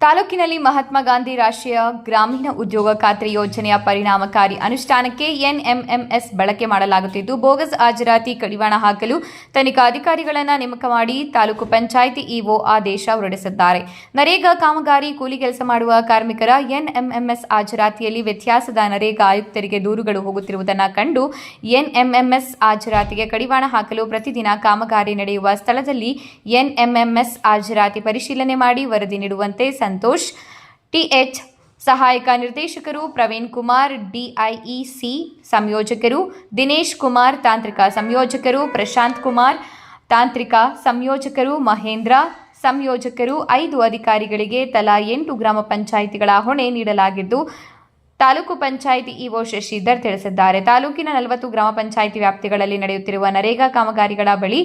ತಾಲೂಕಿನಲ್ಲಿ ಮಹಾತ್ಮ ಗಾಂಧಿ ರಾಷ್ಟ್ರೀಯ ಗ್ರಾಮೀಣ ಉದ್ಯೋಗ ಖಾತ್ರಿ ಯೋಜನೆಯ ಪರಿಣಾಮಕಾರಿ ಅನುಷ್ಠಾನಕ್ಕೆ ಎನ್ಎಂಎಂಎಸ್ ಬಳಕೆ ಮಾಡಲಾಗುತ್ತಿದ್ದು, ಬೋಗಸ್ ಹಾಜರಾತಿ ಕಡಿವಾಣ ಹಾಕಲು ತನಿಖಾಧಿಕಾರಿಗಳನ್ನು ನೇಮಕ ಮಾಡಿ ತಾಲೂಕು ಪಂಚಾಯಿತಿ ಇಒ ಆದೇಶ ಹೊರಡಿಸಿದ್ದಾರೆ. ನರೇಗಾ ಕಾಮಗಾರಿ ಕೂಲಿ ಕೆಲಸ ಮಾಡುವ ಕಾರ್ಮಿಕರ ಎನ್ಎಂಎಂಎಸ್ ಹಾಜರಾತಿಯಲ್ಲಿ ವ್ಯತ್ಯಾಸದ ನರೇಗಾ ಆಯುಕ್ತರಿಗೆ ದೂರುಗಳು ಹೋಗುತ್ತಿರುವುದನ್ನು ಕಂಡು, ಎನ್ಎಂಎಂಎಸ್ ಹಾಜರಾತಿಗೆ ಕಡಿವಾಣ ಹಾಕಲು ಪ್ರತಿದಿನ ಕಾಮಗಾರಿ ನಡೆಯುವ ಸ್ಥಳದಲ್ಲಿ ಎನ್ಎಂಎಂಎಸ್ ಹಾಜರಾತಿ ಪರಿಶೀಲನೆ ಮಾಡಿ ವರದಿ ನೀಡುವಂತೆ ಸಂತೋಷ್ ಟಿಎಚ್ ಸಹಾಯಕ ನಿರ್ದೇಶಕರು ಪ್ರವೀಣ್ ಕುಮಾರ್ ಡಿಐಇಸಿ ಸಂಯೋಜಕರು, ದಿನೇಶ್ ಕುಮಾರ್ ತಾಂತ್ರಿಕ ಸಂಯೋಜಕರು, ಪ್ರಶಾಂತ್ ಕುಮಾರ್ ತಾಂತ್ರಿಕ ಸಂಯೋಜಕರು, ಮಹೇಂದ್ರ ಸಂಯೋಜಕರು, ಐದು ಅಧಿಕಾರಿಗಳಿಗೆ ತಲಾ ಎಂಟು ಗ್ರಾಮ ಪಂಚಾಯಿತಿಗಳ ಹೊಣೆ ನೀಡಲಾಗಿದ್ದು, ತಾಲೂಕು ಪಂಚಾಯಿತಿ ಇಒ ಶಶಿಧರ್ ತಿಳಿಸಿದ್ದಾರೆ. ತಾಲೂಕಿನ ನಲವತ್ತು ಗ್ರಾಮ ಪಂಚಾಯಿತಿ ವ್ಯಾಪ್ತಿಗಳಲ್ಲಿ ನಡೆಯುತ್ತಿರುವ ನರೇಗಾ ಕಾಮಗಾರಿಗಳ ಬಳಿ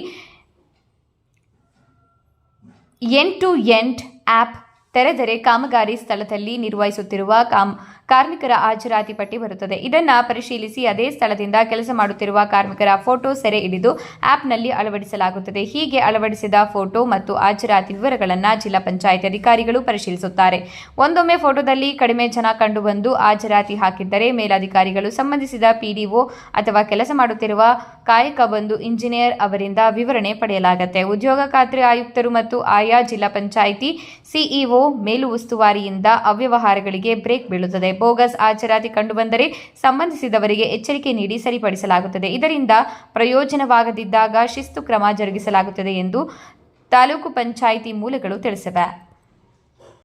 ಎಂಟು ಎಂಟ್ ಆ್ಯಪ್ ತೆರೆದರೆ ಕಾಮಗಾರಿ ಸ್ಥಳದಲ್ಲಿ ನಿರ್ವಹಿಸುತ್ತಿರುವ ಕಾಮ್ ಕಾರ್ಮಿಕರ ಹಾಜರಾತಿ ಪಟ್ಟಿ ಬರುತ್ತದೆ. ಇದನ್ನು ಪರಿಶೀಲಿಸಿ ಅದೇ ಸ್ಥಳದಿಂದ ಕೆಲಸ ಮಾಡುತ್ತಿರುವ ಕಾರ್ಮಿಕರ ಫೋಟೋ ಸೆರೆ ಹಿಡಿದು ಆಪ್ನಲ್ಲಿ ಅಳವಡಿಸಲಾಗುತ್ತದೆ. ಹೀಗೆ ಅಳವಡಿಸಿದ ಫೋಟೋ ಮತ್ತು ಹಾಜರಾತಿ ವಿವರಗಳನ್ನು ಜಿಲ್ಲಾ ಪಂಚಾಯತ್ ಅಧಿಕಾರಿಗಳು ಪರಿಶೀಲಿಸುತ್ತಾರೆ. ಒಂದೊಮ್ಮೆ ಫೋಟೋದಲ್ಲಿ ಕಡಿಮೆ ಜನ ಕಂಡುಬಂದು ಹಾಜರಾತಿ ಹಾಕಿದ್ದರೆ ಮೇಲಾಧಿಕಾರಿಗಳು ಸಂಬಂಧಿಸಿದ ಪಿಡಿಒ ಅಥವಾ ಕೆಲಸ ಮಾಡುತ್ತಿರುವ ಕಾಯಕ ಬಂದು ಇಂಜಿನಿಯರ್ ಅವರಿಂದ ವಿವರಣೆ ಪಡೆಯಲಾಗುತ್ತೆ. ಉದ್ಯೋಗ ಖಾತ್ರಿ ಆಯುಕ್ತರು ಮತ್ತು ಆಯಾ ಜಿಲ್ಲಾ ಪಂಚಾಯಿತಿ ಸಿಇಒ ಮೇಲು ಉಸ್ತುವಾರಿಯಿಂದ ಅವ್ಯವಹಾರಗಳಿಗೆ ಬ್ರೇಕ್ ಬೀಳುತ್ತದೆ. ಬೋಗಸ್ ಹಾಜರಾತಿ ಕಂಡುಬಂದರೆ ಸಂಬಂಧಿಸಿದವರಿಗೆ ಎಚ್ಚರಿಕೆ ನೀಡಿ ಸರಿಪಡಿಸಲಾಗುತ್ತದೆ. ಇದರಿಂದ ಪ್ರಯೋಜನವಾಗದಿದ್ದಾಗ ಶಿಸ್ತು ಕ್ರಮ ಜರುಗಿಸಲಾಗುತ್ತದೆ ಎಂದು ತಾಲೂಕು ಪಂಚಾಯಿತಿ ಮೂಲಗಳು ತಿಳಿಸಿವೆ.